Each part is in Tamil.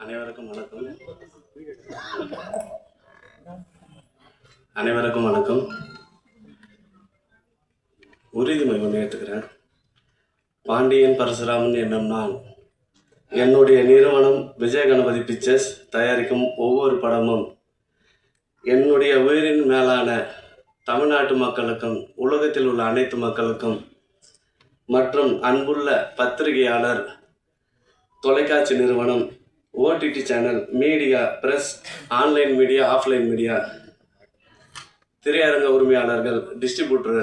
அனைவருக்கும் வணக்கம். அனைவருக்கும் வணக்கம். உறுதிமொழி ஒன்று ஏற்றுக்கிறேன் பாண்டியன் பரசுராமன் என்னும் நான் என்னுடைய நிறுவனம் விஜய கணபதி பிக்சர்ஸ் தயாரிக்கும் ஒவ்வொரு படமும் என்னுடைய உயிரின் மேலான தமிழ்நாட்டு மக்களுக்கும் உலகத்தில் உள்ள அனைத்து மக்களுக்கும் மற்றும் அன்புள்ள பத்திரிகையாளர் தொலைக்காட்சி நிறுவனம் OTT channel media press online media offline media திரையரங்க உரிமையாளர்கள் டிஸ்ட்ரிபியூட்டர்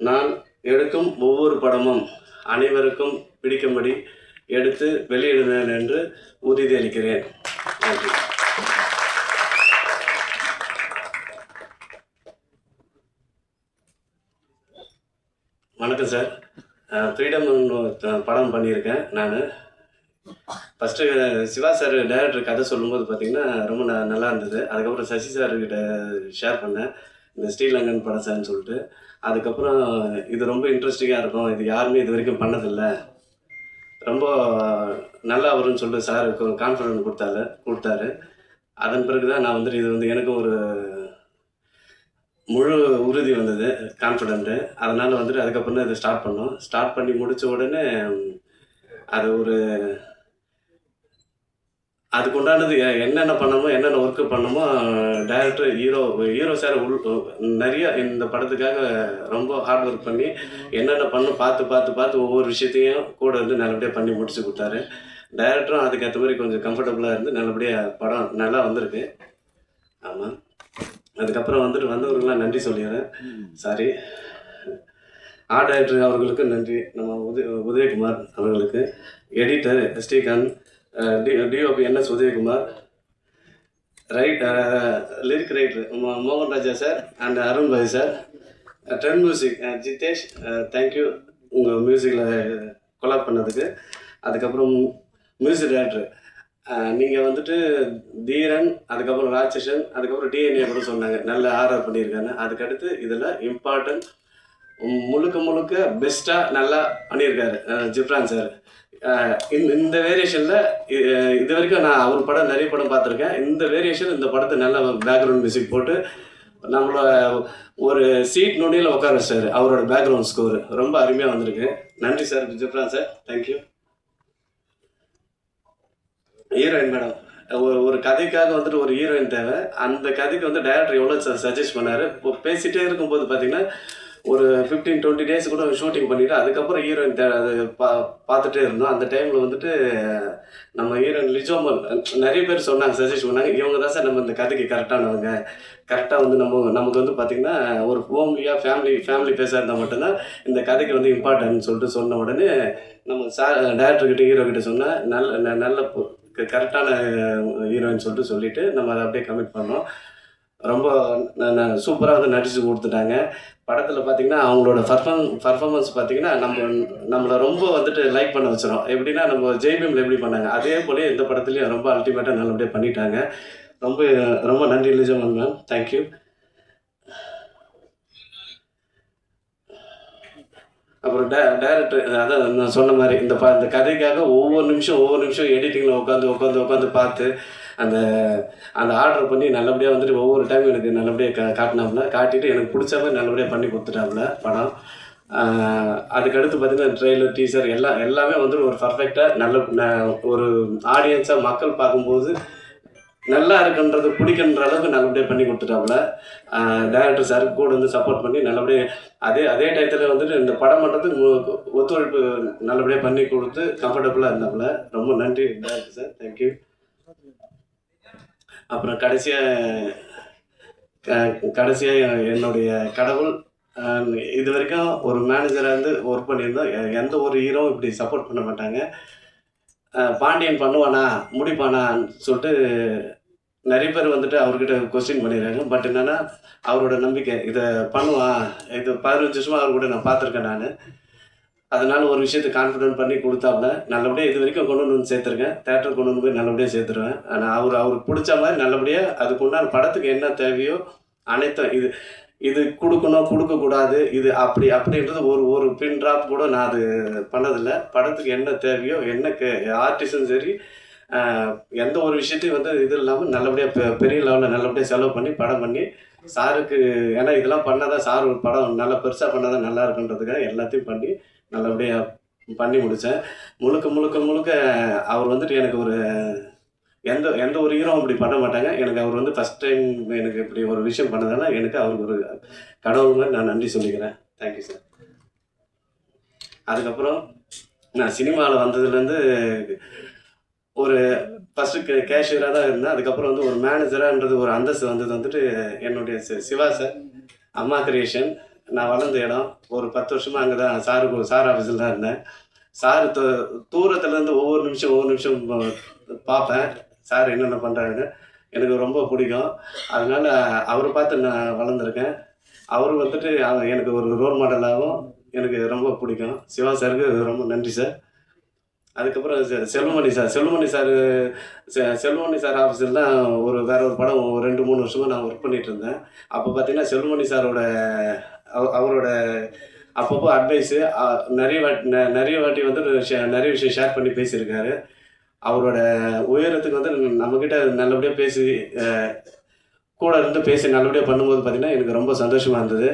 நான் எடுக்கும் ஒவ்வொரு படமும் அனைவருக்கும் பிடிக்கும்படி எடுத்து வெளியிடுவேன் என்று உறுதியளிக்கிறேன் நன்றி. வணக்கம் சார். ஃப்ரீடம் படம் பண்ணியிருக்கேன் நான். ஃபஸ்ட்டு சிவா சார் டேரக்டர் கதை சொல்லும்போது பார்த்தீங்கன்னா ரொம்ப ந நல்லா இருந்தது. அதுக்கப்புறம் சசி சார்கிட்ட ஷேர் பண்ணேன். இந்த ஸ்ரீலங்கன் படம் சார்னு சொல்லிட்டு. அதுக்கப்புறம் இது ரொம்ப இன்ட்ரெஸ்டிங்காக இருக்கும். இது யாருமே இது வரைக்கும் பண்ணதில்லை. ரொம்ப நல்லா வரும்னு சொல்லிட்டு சார் கான்ஃபிடென்ட் கொடுத்தாரு கொடுத்தாரு. அதன் பிறகு தான் நான் வந்துட்டு இது வந்து எனக்கும் ஒரு முழு உறுதி வந்தது கான்ஃபிடென்ட்டு அதனால் வந்துட்டு அதுக்கப்புறம் தான் இதை ஸ்டார்ட் பண்ணோம். ஸ்டார்ட் பண்ணி முடித்த உடனே அது ஒரு அதுக்கு உண்டானது எ- என்னென்ன பண்ணணுமோ என்னென்ன ஒர்க்கு பண்ணணுமோ டைரக்டர் ஹீரோ ஹீரோ சார் உள் நிறைய இந்த படத்துக்காக ரொம்ப ஹார்ட் ஒர்க் பண்ணி என்னென்ன பண்ணும் பார்த்து பார்த்து பார்த்து ஒவ்வொரு விஷயத்தையும் கூட வந்து நல்லபடியாக பண்ணி முடிச்சு கொடுத்தாரு. டைரக்டரும் அதுக்கேற்ற மாதிரி கொஞ்சம் கம்ஃபர்டபுளாக இருந்து நல்லபடியாக படம் நல்லா வந்திருக்கு. ஆமாம் அதுக்கப்புறம் வந்துட்டு வந்தவர்களுக்கெல்லாம் நன்றி சொல்லிடுறேன். சாரி. ஆர்ட் டைரக்டர் அவர்களுக்கு நன்றி. நம்ம உதய உதயகுமார் அவர்களுக்கு. Editor Srikanth D DOP N S Udayakumar. Right lyric writer மோகன் Raja sir and Arun Bhai sir. Trend music Jithesh thank you உங்கள் மியூசிக்கில் கொலாப் பண்ணதுக்கு. அதுக்கப்புறம் மியூசிக் டைரக்டர் நீங்கள் வந்துட்டு தீரன் அதுக்கப்புறம் ராட்சசன் அதுக்கப்புறம் டிஎன்ஏ கூட சொன்னாங்க. நல்ல ஆர்ஆர் பண்ணியிருக்காங்க. அதுக்கடுத்து இதில் இம்பார்ட்டன்ட் முழுக்க முழுக்க பெஸ்ட்டாக நல்லா பண்ணியிருக்காரு ஜிப்ரான் சார் இந்த இந்த வேரியேஷனில் இது வரைக்கும் நான் அவர் படம் நிறைய படம் பார்த்துருக்கேன். இந்த வேரியேஷன் இந்த படத்தை நல்ல பேக்ரவுண்ட் மியூசிக் போட்டு நம்மளோட ஒரு சீட் நொடியில் உட்கார வச்சாரு அவரோட பேக்ரவுண்ட் ஸ்கோர் ரொம்ப அருமையாக வந்திருக்கு. நன்றி sir Ghibran sir thank you heroine madam ஒரு ஒரு கதைக்காக வந்துட்டு ஒரு ஹீரோயின் தேவை. அந்த கதைக்கு வந்து டேரக்டர் எவ்வளோ சஜஸ்ட் பண்ணார்? இப்போ பேசிகிட்டே இருக்கும்போது பார்த்தீங்கன்னா ஒரு ஃபிஃப்டீன் டுவெண்ட்டி டேஸ் கூட ஷூட்டிங் பண்ணிவிட்டு அதுக்கப்புறம் ஹீரோயின் தே அது பா பார்த்துட்டே இருந்தோம். அந்த டைமில் வந்துட்டு நம்ம ஹீரோயின் லிஜோமல் நிறைய பேர் சொன்னாங்க சஜஸ்ட் பண்ணாங்க. இவங்க தான் சார் நம்ம இந்த கதைக்கு கரெக்டானவங்க கரெக்டாக வந்து நம்ம நமக்கு வந்து பார்த்திங்கன்னா ஒரு ஹோம்லியாக ஃபேமிலி ஃபேமிலி பேஸாக இருந்தால் மட்டும்தான் இந்த கதைக்கு வந்து இம்பார்ட்டன்ட் சொல்லிட்டு சொன்ன உடனே நம்ம சார் டேரக்டர்கிட்ட ஹீரோ கிட்ட சொன்னால் நல்ல ந- நல்ல கரெக்டான ஹீரோயின் சொல்லிட்டு சொல்லிட்டு நம்ம அதை அப்படியே கமிட் பண்ணோம். ரொம்ப சூப்பராக வந்து நடித்து கொடுத்துட்டாங்க. படத்தில் பார்த்தீங்கன்னா அவங்களோட பர்ஃபார்ம் பர்ஃபார்மன்ஸ் பார்த்தீங்கன்னா நம்ம நம்மளை ரொம்ப வந்துட்டு லைக் பண்ண வச்சிடும் எப்படின்னா நம்ம ஜெய்பிஎம்ல எப்படி பண்ணாங்க? அதே போல இந்த படத்துலையும் ரொம்ப அல்டிமேட்டாக நல்லபடியாக பண்ணிட்டாங்க. ரொம்ப ரொம்ப நன்றி லிஜமன் மேம் தேங்க்யூ அப்புறம் டே டேரக்டர் அதான் நான் சொன்ன மாதிரி இந்த ப இந்த கதைக்காக ஒவ்வொரு நிமிஷம் ஒவ்வொரு நிமிஷம் எடிட்டிங்கில் உட்காந்து உட்காந்து உட்காந்து பார்த்து அந்த அந்த ஆர்டர் பண்ணி நல்லபடியாக வந்துட்டு ஒவ்வொரு டைம் எனக்கு நல்லபடியாக கா காட்டினாப்புல. காட்டிட்டு எனக்கு பிடிச்ச மாதிரி நல்லபடியாக பண்ணி கொடுத்துட்டாப்புல படம். அதுக்கடுத்து பார்த்தீங்கன்னா ட்ரெய்லர் டீசர் எல்லாம் எல்லாமே வந்துட்டு ஒரு பர்ஃபெக்டாக நல்ல ஒரு ஆடியன்ஸாக மக்கள் பார்க்கும்போது நல்லா இருக்குன்றது பிடிக்குன்ற அளவுக்கு நல்லபடியாக பண்ணி கொடுத்துட்டாப்புல. டேரக்டர் சார் கூட வந்து சப்போர்ட் பண்ணி நல்லபடியாக அதே அதே டயத்தில் வந்துட்டு இந்த படம் பண்ணுறதுக்கு மு- ஒத்துழைப்பு நல்லபடியாக பண்ணி கொடுத்து கம்ஃபர்டபுளாக இருந்தாப்புல. ரொம்ப நன்றி டேரக்டர் சார் தேங்க்யூ அப்புறம் கடைசியாக கடைசியாக என்னுடைய கடவுள் இது வரைக்கும் ஒரு மேனேஜராக இருந்து ஒர்க் பண்ணியிருந்தோம். எந்த ஒரு ஹீரோவும் இப்படி சப்போர்ட் பண்ண மாட்டாங்க. பாண்டியன் பண்ணுவானா முடிப்பானான்னு சொல்லிட்டு நிறைய பேர் வந்துட்டு அவர்கிட்ட கொஸ்டின் பண்ணிடுறாங்க. பட் என்னென்னா அவரோட நம்பிக்கை இதை பண்ணுவான் இது பதினஞ்சு வருஷமாக அவர் கூட நான் பார்த்துருக்கேன் நான். அதனால ஒரு விஷயத்தை கான்ஃபிடென்ட் பண்ணி கொடுத்தாப்புல நல்லபடியாக இது வரைக்கும் கொண்டு வந்து சேர்த்துருக்கேன். தேட்டர் கொண்டு வந்து போய் நல்லபடியாக சேர்த்துருவேன். ஆனால் அவர் அவருக்கு பிடிச்ச மாதிரி நல்லபடியாக அதுக்கு உண்டான படத்துக்கு என்ன தேவையோ அனைத்தும் இது. இது கொடுக்கணும் கொடுக்கக்கூடாது இது அப்படி அப்படின்றது ஒரு ஒரு பின் ட்ராப் கூட நான் அது பண்ணதில்லை. படத்துக்கு என்ன தேவையோ என்ன கே ஆர்டிஸ்டும் சரி எந்த ஒரு விஷயத்தையும் வந்து இது இல்லாமல் நல்லபடியாக பெரிய லெவலில் நல்லபடியாக செலவு பண்ணி படம் பண்ணி சாருக்கு ஏன்னா இதெல்லாம் பண்ணால் தான் சார் ஒரு படம் நல்லா பெருசாக பண்ணால் தான் நல்லா இருக்குன்றதுக்காக எல்லாத்தையும் பண்ணி நல்லபடியாக பண்ணி முடித்தேன் முழுக்க முழுக்க முழுக்க அவர் வந்துட்டு எனக்கு ஒரு எந்த எந்த ஒரு ஹீரோவும் அப்படி பண்ண மாட்டாங்க. எனக்கு அவர் வந்து ஃபஸ்ட் டைம் எனக்கு இப்படி ஒரு விஷயம் பண்ணதுனால எனக்கு அவருக்கு ஒரு கடவுள் மாதிரி நான் நன்றி சொல்லிக்கிறேன். தேங்க்யூ சார் அதுக்கப்புறம் நான் சினிமாவில் வந்ததுலேருந்து ஒரு ஃபஸ்ட்டு கேஷியராக தான் இருந்தேன். அதுக்கப்புறம் வந்து ஒரு மேனேஜரான்றது ஒரு அந்தஸ்து வந்தது வந்துட்டு என்னுடைய சி- சிவா சார் அம்மா கிரியேஷன் நான் வளர்ந்த இடம். ஒரு பத்து வருஷமாக அங்கே தான் சாருக்கு சார் ஆஃபீஸில் தான் இருந்தேன். சார் தூரத்துலேருந்து ஒவ்வொரு நிமிஷம் ஒவ்வொரு நிமிஷம் பார்ப்பேன். சார் என்னென்ன பண்ணுறாருன்னு எனக்கு ரொம்ப பிடிக்கும். அதனால் அவரை பார்த்து நான் வளர்ந்துருக்கேன். அவர் வந்துட்டு எனக்கு ஒரு ரோல் மாடலாகவும் எனக்கு ரொம்ப பிடிக்கும். சிவா சாருக்கு ரொம்ப நன்றி சார். அதுக்கப்புறம் செ- Selvamani sir. Selvamani sir Selvamani sir ஆஃபீஸில் தான் ஒரு வேற ஒரு படம் ஒரு ரெண்டு மூணு வருஷமாக நான் ஒர்க் பண்ணிகிட்டு இருந்தேன். அப்போ பார்த்தீங்கன்னா செல்வமணி சாரோட அவ- அவரோட அப்பப்போ அட்வைஸு நிறைய வாட்டி நிறைய வாட்டி வந்து ஷே- நிறைய விஷயம் ஷேர் பண்ணி பேசியிருக்காரு. அவரோட உயரத்துக்கு வந்து நம்மக்கிட்ட நல்லபடியாக பேசி கூட இருந்து பேசி நல்லபடியாக பண்ணும்போது பார்த்தீங்கன்னா எனக்கு ரொம்ப சந்தோஷமாக இருந்தது.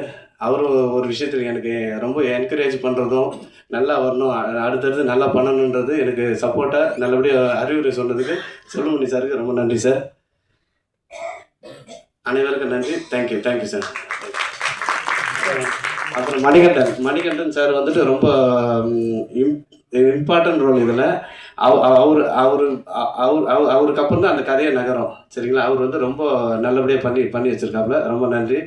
அவரும் ஒரு விஷயத்தில் எனக்கு ரொம்ப என்கரேஜ் பண்ணுறதும் நல்லா வரணும் அடுத்தடுத்து நல்லா பண்ணணுன்றது எனக்கு சப்போர்ட்டாக நல்லபடியாக அறிவுரை சொன்னதுக்கு செல்வமணி சாருக்கு ரொம்ப நன்றி சார் அனைவருக்கும் நன்றி. தேங்க்யூ தேங்க்யூ சார் அப்புறம் மணிகண்டன். மணிகண்டன் சார் வந்துட்டு ரொம்ப இம்பார்ட்டன்ட் ரோல் இதில். அவர் அவர் அவர் அவர் அவர் அவருக்கு அப்புறம் தான் அந்த கதையை நகரும். சரிங்களா? அவர் வந்து ரொம்ப நல்லபடியாக பண்ணி பண்ணி வச்சுருக்காப்புல. ரொம்ப நன்றி.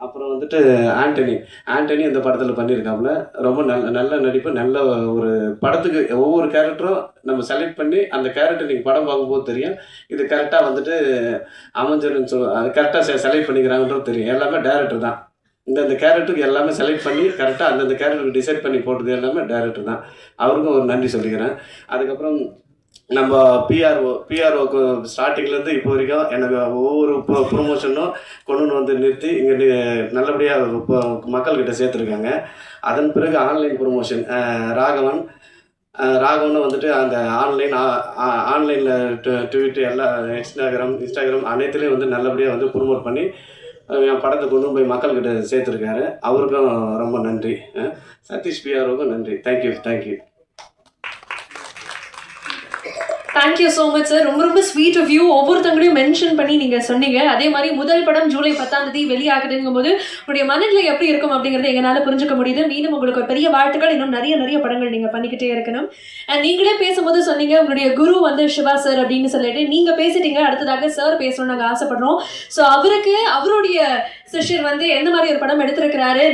அப்புறம் வந்துட்டு ஆண்டனி. ஆண்டனி இந்த படத்தில் பண்ணியிருக்காப்புல ரொம்ப நல்ல நல்ல நடிப்பு நல்ல ஒரு படத்துக்கு ஒவ்வொரு கேரக்டரும் நம்ம செலக்ட் பண்ணி அந்த கேரக்டர் நீங்கள் படம் பார்க்கும்போது தெரியும். இது கரெக்டாக வந்துட்டு அமைஞ்சிருன்னு சொல் அது கரெக்டாக செலக்ட் பண்ணிக்கிறாங்கன்றது தெரியும். எல்லாமே டேரக்டர் தான். இந்த கேரக்டருக்கு எல்லாமே செலக்ட் பண்ணி கரெக்டாக அந்தந்த கேரக்டருக்கு டிசைட் பண்ணி போட்டது எல்லாமே டேரக்டர் தான். அவருக்கும் ஒரு நன்றி சொல்லிக்கிறேன். அதுக்கப்புறம் நம்ம பிஆர்ஓ பிஆர்ஓக்கு ஸ்டார்டிங்லேருந்து இப்போ வரைக்கும் எனக்கு ஒவ்வொரு ப்ரோ ப்ரொமோஷனும் கொண்டு வந்து நிறுத்தி இங்கே நல்லபடியாக இப்போ மக்கள்கிட்ட சேர்த்துருக்காங்க. அதன் பிறகு ஆன்லைன் ப்ரொமோஷன் ராகவன் ராகவன் ராகவனும் வந்துட்டு அந்த ஆன்லைன் ஆன்லைனில் ட்விட்டு எல்லா இன்ஸ்டாகிராம் இன்ஸ்டாகிராம் அனைத்துலேயும் வந்து நல்லபடியாக வந்து ப்ரொமோட் பண்ணி என் படத்தை கொண்டு போய் மக்கள்கிட்ட சேர்த்துருக்காரு. அவருக்கும் ரொம்ப நன்றி. சதீஷ் பிஆருக்கும் நன்றி. Thank you thank you thank you so much sir ரொம்ப ரொம்ப ஸ்வீட் ஆஃப் வியூ ஒவ்வொருத்தங்களையும் மென்ஷன் பண்ணி நீங்கள் சொன்னீங்க. அதே மாதிரி முதல் படம் ஜூலை பத்தாம் தேதி வெளியாகுதுங்கும் போது உங்களுடைய மனநிலை எப்படி இருக்கும் அப்படிங்கிறத எங்களால் புரிஞ்சுக்க முடியுது. மீண்டும் உங்களுக்கு ஒரு பெரிய வாழ்த்துக்கள். இன்னும் நிறைய நிறைய படங்கள் நீங்கள் பண்ணிக்கிட்டே இருக்கணும். அண்ட் நீங்களே பேசும்போது சொன்னீங்க உங்களுடைய குரு வந்து சிவா சார் அப்படின்னு சொல்லிட்டு. நீங்கள் பேசிட்டீங்க அடுத்ததாக சார் பேசணும்னு நாங்கள் ஆசைப்படுறோம். ஸோ அவருக்கு அவருடைய சிஷ்யர் வந்து எந்த மாதிரி ஒரு படம் எடுத்திருக்கிறாரு?